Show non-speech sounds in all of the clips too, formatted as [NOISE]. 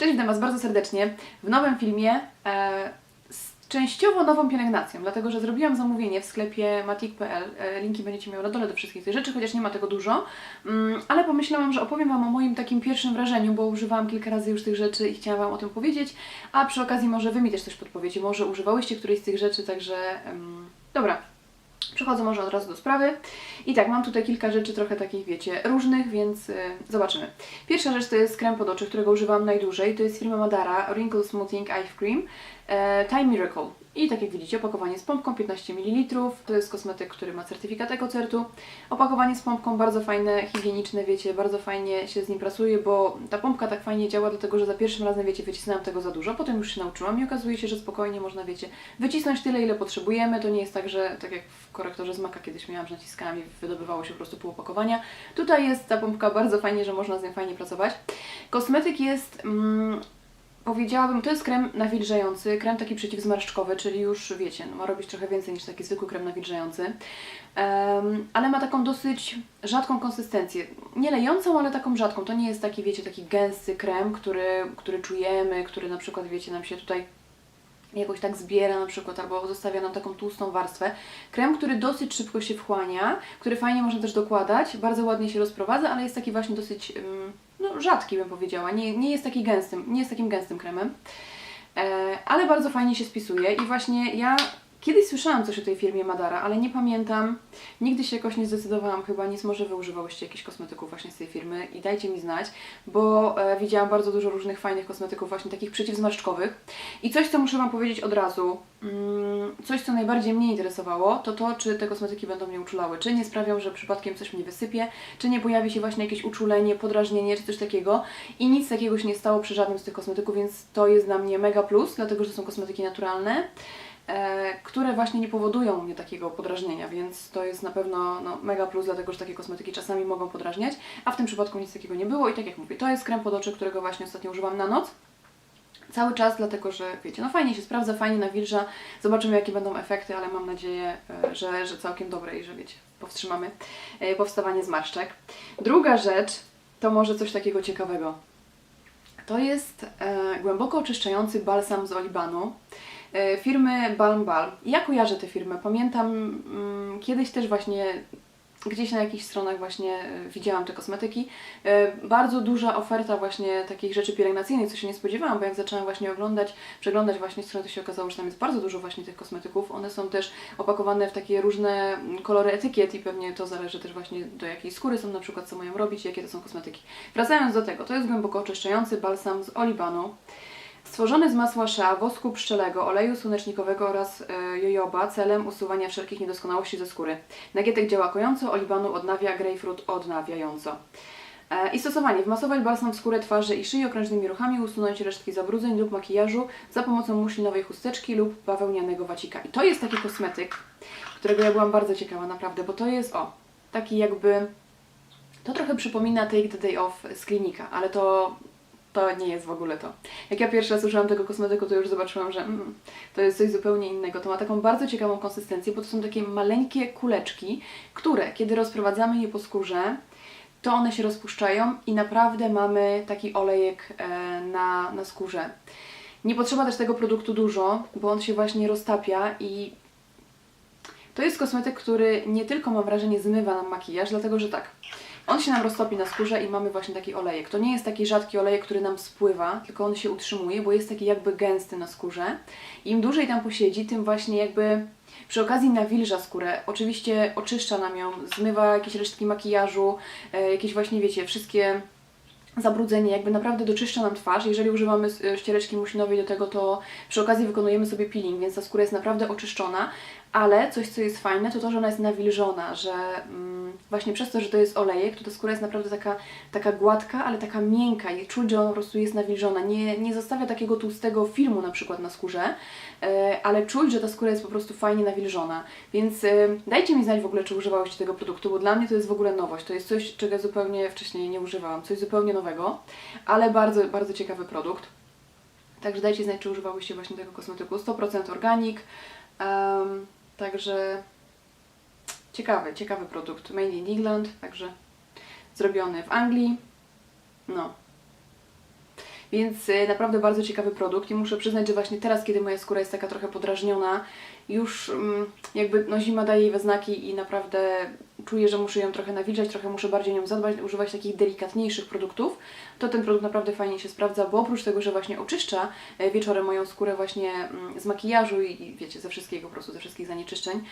Cześć, witam Was bardzo serdecznie w nowym filmie e, z częściowo nową pielęgnacją, dlatego że zrobiłam zamówienie w sklepie matik.pl. E, linki będziecie miały na dole do wszystkich tych rzeczy, chociaż nie ma tego dużo, mm, ale pomyślałam, że opowiem Wam o moim takim pierwszym wrażeniu, bo używałam kilka razy już tych rzeczy i chciałam Wam o tym powiedzieć, a przy okazji może Wy mi też coś podpowiecie, może używałyście którejś z tych rzeczy, także em, dobra. Przechodzę może od razu do sprawy. I tak, mam tutaj kilka rzeczy trochę takich, wiecie, różnych, więc y, zobaczymy. Pierwsza rzecz to jest krem pod oczy, którego używam najdłużej. To jest firma Madara Wrinkle Smoothing Eye Cream Time Miracle. I tak jak widzicie, opakowanie z pompką 15 ml. To jest kosmetyk, który ma certyfikat EcoCertu. Opakowanie z pompką bardzo fajne, higieniczne, wiecie, bardzo fajnie się z nim pracuje, bo ta pompka tak fajnie działa, dlatego że za pierwszym razem, wiecie, wycisnęłam tego za dużo, potem już się nauczyłam i okazuje się, że spokojnie można, wiecie, wycisnąć tyle, ile potrzebujemy. To nie jest tak, że tak jak w korektorze z Maka kiedyś miałam, że naciskałam i wydobywało się po prostu pół opakowania. Tutaj jest ta pompka bardzo fajnie, że można z nią fajnie pracować. Kosmetyk jest... Mm, Powiedziałabym, to jest krem nawilżający, krem taki przeciwzmarszczkowy, czyli już wiecie, no, ma robić trochę więcej niż taki zwykły krem nawilżający, Em, ale ma taką dosyć rzadką konsystencję. Nie lejącą, ale taką rzadką. To nie jest taki, wiecie, taki gęsty krem, który, który czujemy, który na przykład, wiecie, nam się tutaj jakoś tak zbiera na przykład, albo zostawia nam taką tłustą warstwę. Krem, który dosyć szybko się wchłania, który fajnie można też dokładać, bardzo ładnie się rozprowadza, ale jest taki właśnie dosyć ym, no, rzadki bym powiedziała, nie, nie jest taki gęstym, nie jest takim gęstym kremem, e, ale bardzo fajnie się spisuje i właśnie ja kiedyś słyszałam coś o tej firmie Madara, ale nie pamiętam, nigdy się jakoś nie zdecydowałam chyba, nic może Wy używałyście jakichś kosmetyków właśnie z tej firmy i dajcie mi znać, bo e, widziałam bardzo dużo różnych fajnych kosmetyków właśnie takich przeciwzmarszczkowych. I coś, co muszę Wam powiedzieć od razu, mm, coś, co najbardziej mnie interesowało, to to, czy te kosmetyki będą mnie uczulały, czy nie sprawią, że przypadkiem coś mnie wysypie, czy nie pojawi się właśnie jakieś uczulenie, podrażnienie, czy coś takiego. I nic takiego się nie stało przy żadnym z tych kosmetyków, więc to jest dla mnie mega plus, dlatego, że to są kosmetyki naturalne które właśnie nie powodują u mnie takiego podrażnienia, więc to jest na pewno no, mega plus, dlatego że takie kosmetyki czasami mogą podrażniać, a w tym przypadku nic takiego nie było i tak jak mówię, to jest krem pod oczy, którego właśnie ostatnio używam na noc. Cały czas, dlatego że wiecie, no fajnie się sprawdza, fajnie nawilża, zobaczymy jakie będą efekty, ale mam nadzieję, e, że, że całkiem dobre i że wiecie, powstrzymamy e, powstawanie zmarszczek. Druga rzecz to może coś takiego ciekawego. To jest e, głęboko oczyszczający balsam z olibanu e, firmy Balm Balm. Ja kojarzę tę firmę. Pamiętam mm, kiedyś też właśnie gdzieś na jakichś stronach właśnie e, widziałam te kosmetyki. E, Bardzo duża oferta właśnie takich rzeczy pielęgnacyjnych, co się nie spodziewałam, bo jak zaczęłam właśnie oglądać, przeglądać właśnie stronę, to się okazało, że tam jest bardzo dużo właśnie tych kosmetyków. One są też opakowane w takie różne mm, kolory etykiet i pewnie to zależy też właśnie do jakiej skóry są na przykład, co mają robić, jakie to są kosmetyki. Wracając do tego, to jest głęboko oczyszczający balsam z olibanu. Stworzony z masła szea, wosku pszczelego, oleju słonecznikowego oraz e, jojoba celem usuwania wszelkich niedoskonałości ze skóry. Nagietek działa kojąco, olibanu odnawia, grejpfrut odnawiająco. E, I stosowanie. Wmasować balsam w skórę twarzy i szyi okrężnymi ruchami, usunąć resztki zabrudzeń lub makijażu za pomocą muślinowej chusteczki lub bawełnianego wacika. I to jest taki kosmetyk, którego ja byłam bardzo ciekawa naprawdę, bo to jest, o, taki jakby... To trochę przypomina Take the Day Off z klinika, ale to to nie jest w ogóle to. Jak ja pierwszy raz użyłam tego kosmetyku, to już zobaczyłam, że mm, to jest coś zupełnie innego. To ma taką bardzo ciekawą konsystencję, bo to są takie maleńkie kuleczki, które kiedy rozprowadzamy je po skórze, to one się rozpuszczają i naprawdę mamy taki olejek e, na, na skórze. Nie potrzeba też tego produktu dużo, bo on się właśnie roztapia i to jest kosmetyk, który nie tylko mam wrażenie zmywa nam makijaż, dlatego że tak, on się nam roztopi na skórze i mamy właśnie taki olejek. To nie jest taki rzadki olejek, który nam spływa, tylko on się utrzymuje, bo jest taki jakby gęsty na skórze. Im dłużej tam posiedzi, tym właśnie jakby przy okazji nawilża skórę. Oczywiście oczyszcza nam ją, zmywa jakieś resztki makijażu, e, jakieś właśnie, wiecie, wszystkie zabrudzenie, jakby naprawdę doczyszcza nam twarz. Jeżeli używamy e, ściereczki muślinowej do tego, to przy okazji wykonujemy sobie peeling, więc ta skóra jest naprawdę oczyszczona, ale coś, co jest fajne, to to, że ona jest nawilżona, że mm, właśnie przez to, że to jest olejek, to ta skóra jest naprawdę taka, taka gładka, ale taka miękka i czuć, że ona po prostu jest nawilżona. Nie, nie zostawia takiego tłustego filmu na przykład na skórze, e, ale czuć, że ta skóra jest po prostu fajnie nawilżona. Więc e, dajcie mi znać w ogóle, czy używałyście tego produktu, bo dla mnie to jest w ogóle nowość. To jest coś, czego zupełnie wcześniej nie używałam, coś zupełnie nowego, ale bardzo, bardzo ciekawy produkt. Także dajcie znać, czy używałyście właśnie tego kosmetyku. 100% organik. em, także ciekawy, ciekawy produkt. Made in England, także zrobiony w Anglii. No. Więc y, naprawdę bardzo ciekawy produkt i muszę przyznać, że właśnie teraz, kiedy moja skóra jest taka trochę podrażniona, już mm, jakby no, zima daje jej we znaki i naprawdę czuję, że muszę ją trochę nawilżać, trochę muszę bardziej nią zadbać, używać takich delikatniejszych produktów, to ten produkt naprawdę fajnie się sprawdza, bo oprócz tego, że właśnie oczyszcza e, wieczorem moją skórę właśnie mm, z makijażu i, i wiecie, ze wszystkiego po prostu, ze wszystkich zanieczyszczeń,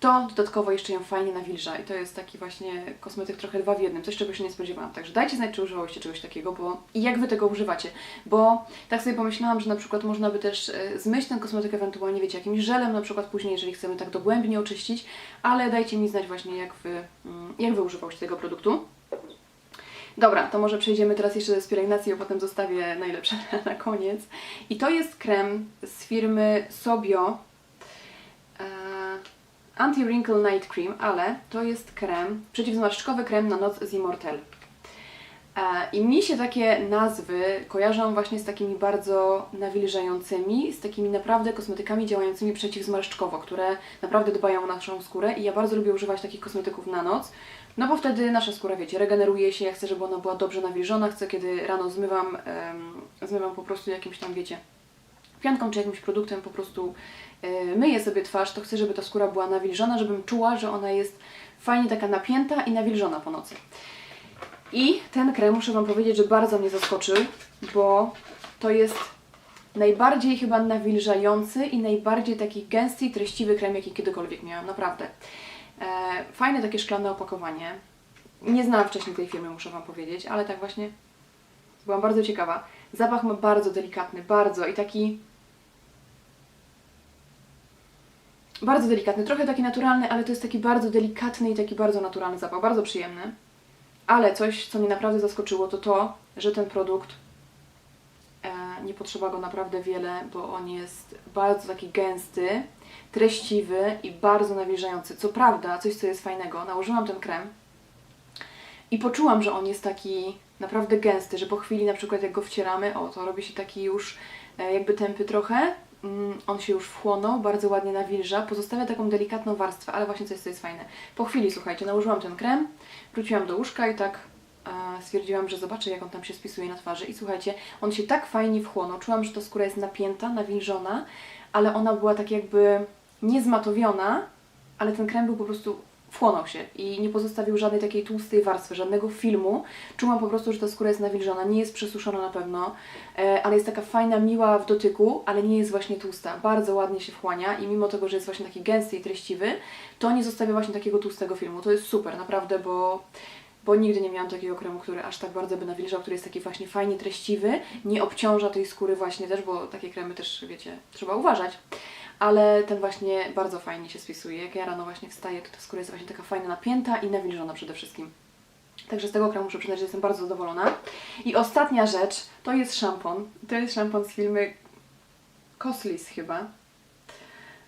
to dodatkowo jeszcze ją fajnie nawilża i to jest taki właśnie kosmetyk trochę dwa w jednym, coś czego się nie spodziewałam. Także dajcie znać, czy używałyście czegoś takiego, bo i jak Wy tego używacie, bo tak sobie pomyślałam, że na przykład można by też e, zmyć ten kosmetyk ewentualnie, wiecie, jakimś żelem na przykład później, jeżeli chcemy tak dogłębnie oczyścić, ale dajcie mi znać właśnie, jak Wy, mm, jak wy używałyście tego produktu. Dobra, to może przejdziemy teraz jeszcze do pielęgnacji, a potem zostawię najlepsze [LAUGHS] na koniec. I to jest krem z firmy Sobio e, Anti-Wrinkle Night Cream, ale to jest krem, przeciwzmarszczkowy krem na noc z Immortel. E, I mi się takie nazwy kojarzą właśnie z takimi bardzo nawilżającymi, z takimi naprawdę kosmetykami działającymi przeciwzmarszczkowo, które naprawdę dbają o naszą skórę i ja bardzo lubię używać takich kosmetyków na noc, no bo wtedy nasza skóra, wiecie, regeneruje się, ja chcę, żeby ona była dobrze nawilżona, chcę, kiedy rano zmywam, em, zmywam po prostu jakimś tam, wiecie, pianką czy jakimś produktem po prostu e, myję sobie twarz, to chcę, żeby ta skóra była nawilżona, żebym czuła, że ona jest fajnie taka napięta i nawilżona po nocy. I ten krem, muszę Wam powiedzieć, że bardzo mnie zaskoczył, bo to jest najbardziej chyba nawilżający i najbardziej taki gęsty i treściwy krem, jaki kiedykolwiek miałam, naprawdę. E, fajne takie szklane opakowanie. Nie znałam wcześniej tej firmy, muszę Wam powiedzieć, ale tak właśnie byłam bardzo ciekawa. Zapach ma bardzo delikatny, bardzo i taki bardzo delikatny, trochę taki naturalny, ale to jest taki bardzo delikatny i taki bardzo naturalny zapach, bardzo przyjemny. Ale coś, co mnie naprawdę zaskoczyło, to to, że ten produkt e, nie potrzeba go naprawdę wiele, bo on jest bardzo taki gęsty, treściwy i bardzo nawilżający. Co prawda, coś co jest fajnego, nałożyłam ten krem i poczułam, że on jest taki naprawdę gęsty, że po chwili na przykład jak go wcieramy, o to robi się taki już e, jakby tępy trochę, on się już wchłonął, bardzo ładnie nawilża, pozostawia taką delikatną warstwę, ale właśnie coś, co jest fajne. Po chwili, słuchajcie, nałożyłam ten krem, wróciłam do łóżka i tak e, stwierdziłam, że zobaczę, jak on tam się spisuje na twarzy. I słuchajcie, on się tak fajnie wchłonął. Czułam, że ta skóra jest napięta, nawilżona, ale ona była tak jakby niezmatowiona, ale ten krem był po prostu wchłonął się i nie pozostawił żadnej takiej tłustej warstwy, żadnego filmu. Czułam po prostu, że ta skóra jest nawilżona, nie jest przesuszona na pewno, e, ale jest taka fajna, miła w dotyku, ale nie jest właśnie tłusta. Bardzo ładnie się wchłania i mimo tego, że jest właśnie taki gęsty i treściwy, to nie zostawia właśnie takiego tłustego filmu. To jest super, naprawdę, bo bo nigdy nie miałam takiego kremu, który aż tak bardzo by nawilżał, który jest taki właśnie fajnie treściwy, nie obciąża tej skóry właśnie też, bo takie kremy też, wiecie, trzeba uważać ale ten właśnie bardzo fajnie się spisuje. Jak ja rano właśnie wstaję, to ta skóra jest właśnie taka fajna, napięta i nawilżona przede wszystkim. Także z tego kremu muszę przyznać, że jestem bardzo zadowolona. I ostatnia rzecz, to jest szampon. To jest szampon z firmy Coslis chyba.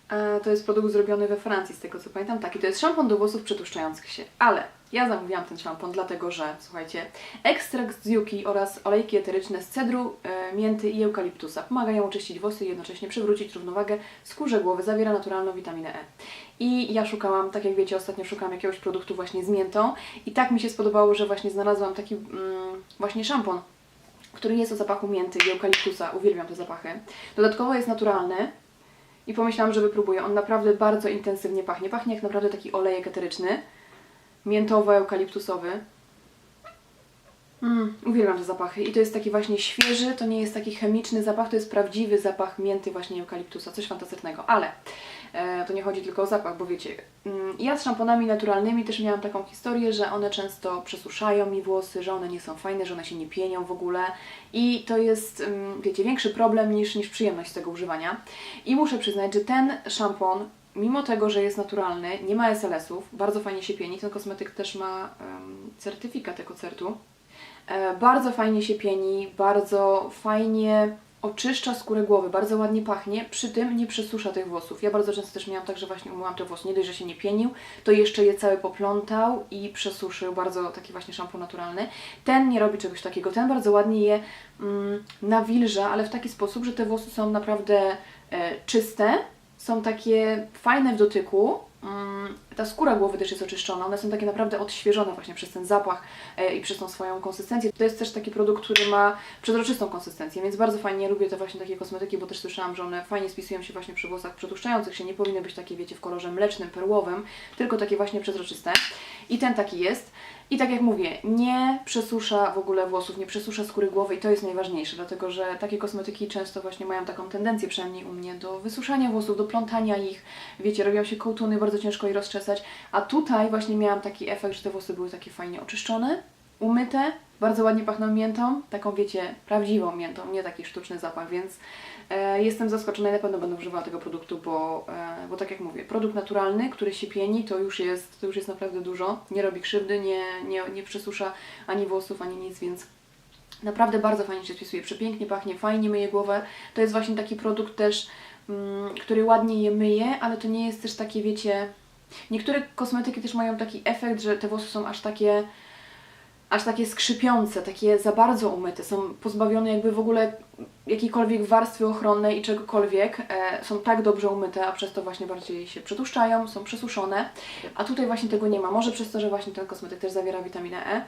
E, To jest produkt zrobiony we Francji, z tego co pamiętam. Tak, i to jest szampon do włosów przetłuszczających się. Ale ja zamówiłam ten szampon, dlatego że, słuchajcie, ekstrakt z juki oraz olejki eteryczne z cedru, e, mięty i eukaliptusa pomagają oczyścić włosy i jednocześnie przywrócić równowagę skórze głowy. Zawiera naturalną witaminę E. I ja szukałam, tak jak wiecie, ostatnio szukałam jakiegoś produktu właśnie z miętą i tak mi się spodobało, że właśnie znalazłam taki mm, właśnie szampon, który jest o zapachu mięty i eukaliptusa. Uwielbiam te zapachy. Dodatkowo jest naturalny, i pomyślałam, że wypróbuję. On naprawdę bardzo intensywnie pachnie. Pachnie jak naprawdę taki olejek eteryczny, miętowo-eukaliptusowy. Mm, uwielbiam te zapachy. I to jest taki właśnie świeży, to nie jest taki chemiczny zapach, to jest prawdziwy zapach mięty właśnie eukaliptusa. Coś fantastycznego. Ale e, to nie chodzi tylko o zapach, bo wiecie, mm, ja z szamponami naturalnymi też miałam taką historię, że one często przesuszają mi włosy, że one nie są fajne, że one się nie pienią w ogóle i to jest, mm, wiecie, większy problem niż, niż przyjemność tego używania. I muszę przyznać, że ten szampon mimo tego, że jest naturalny, nie ma SLS-ów, bardzo fajnie się pieni. Ten kosmetyk też ma um, certyfikat ekocertu. E, bardzo fajnie się pieni, bardzo fajnie oczyszcza skórę głowy, bardzo ładnie pachnie, przy tym nie przesusza tych włosów. Ja bardzo często też miałam tak, że właśnie umyłam te włosy, nie dość, że się nie pienił, to jeszcze je całe poplątał i przesuszył, bardzo taki właśnie szampon naturalny. Ten nie robi czegoś takiego, ten bardzo ładnie je mm, nawilża, ale w taki sposób, że te włosy są naprawdę e, czyste, są takie fajne w dotyku, mm, ta skóra głowy też jest oczyszczona, one są takie naprawdę odświeżone właśnie przez ten zapach e, i przez tą swoją konsystencję. To jest też taki produkt, który ma przezroczystą konsystencję, więc bardzo fajnie lubię te właśnie takie kosmetyki, bo też słyszałam, że one fajnie spisują się właśnie przy włosach przetłuszczających się, nie powinny być takie, wiecie, w kolorze mlecznym, perłowym, tylko takie właśnie przezroczyste. I ten taki jest. I tak jak mówię, nie przesusza w ogóle włosów, nie przesusza skóry głowy i to jest najważniejsze, dlatego że takie kosmetyki często właśnie mają taką tendencję, przynajmniej u mnie, do wysuszania włosów, do plątania ich. Wiecie, robią się kołtuny, bardzo ciężko je rozczesać, a tutaj właśnie miałam taki efekt, że te włosy były takie fajnie oczyszczone, umyte, bardzo ładnie pachną miętą, taką wiecie, prawdziwą miętą, nie taki sztuczny zapach, więc e, jestem zaskoczona i na pewno będę używała tego produktu, bo, e, bo tak jak mówię, produkt naturalny, który się pieni, to już jest, to już jest naprawdę dużo, nie robi krzywdy, nie, nie, nie przesusza ani włosów, ani nic, więc Naprawdę bardzo fajnie się spisuje, przepięknie pachnie, fajnie myje głowę. To jest właśnie taki produkt też, mm, który ładnie je myje, ale to nie jest też takie, wiecie... Niektóre kosmetyki też mają taki efekt, że te włosy są aż takie aż takie skrzypiące, takie za bardzo umyte, są pozbawione jakby w ogóle jakiejkolwiek warstwy ochronnej i czegokolwiek, e, są tak dobrze umyte, a przez to właśnie bardziej się przetłuszczają, są przesuszone, a tutaj właśnie tego nie ma, może przez to, że właśnie ten kosmetyk też zawiera witaminę E,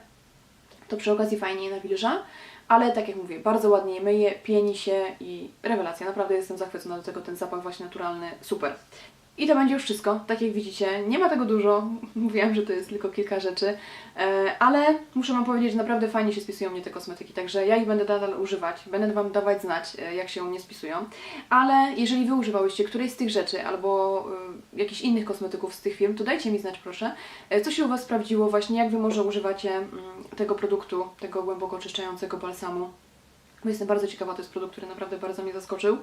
to przy okazji fajnie nawilża, ale tak jak mówię, bardzo ładnie je myje, pieni się i rewelacja, naprawdę jestem zachwycona do tego, ten zapach właśnie naturalny, super. I to będzie już wszystko, tak jak widzicie, nie ma tego dużo, [LAUGHS] mówiłam, że to jest tylko kilka rzeczy, e, ale muszę Wam powiedzieć, że naprawdę fajnie się spisują mnie te kosmetyki, także ja ich będę nadal używać, będę Wam dawać znać, e, jak się u mnie spisują, ale jeżeli Wy używałyście którejś z tych rzeczy albo e, jakichś innych kosmetyków z tych firm, to dajcie mi znać proszę, co się u Was sprawdziło właśnie, jak Wy może używacie mm, tego produktu, tego głęboko oczyszczającego balsamu. Jestem bardzo ciekawa, to jest produkt, który naprawdę bardzo mnie zaskoczył.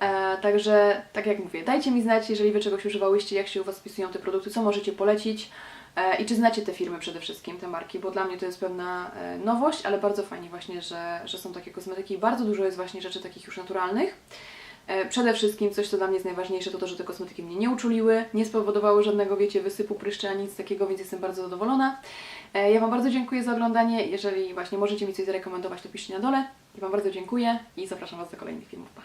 E, także, tak jak mówię, dajcie mi znać, jeżeli Wy czegoś używałyście, jak się u Was spisują te produkty, co możecie polecić e, i czy znacie te firmy przede wszystkim, te marki, bo dla mnie to jest pewna e, nowość, ale bardzo fajnie właśnie, że, że są takie kosmetyki. Bardzo dużo jest właśnie rzeczy takich już naturalnych. E, Przede wszystkim coś, co dla mnie jest najważniejsze, to to, że te kosmetyki mnie nie uczuliły, nie spowodowały żadnego, wiecie, wysypu, pryszcza, nic takiego, więc jestem bardzo zadowolona. E, Ja Wam bardzo dziękuję za oglądanie. Jeżeli właśnie możecie mi coś zarekomendować, to piszcie na dole. I Wam bardzo dziękuję i zapraszam Was do kolejnych filmów. Pa!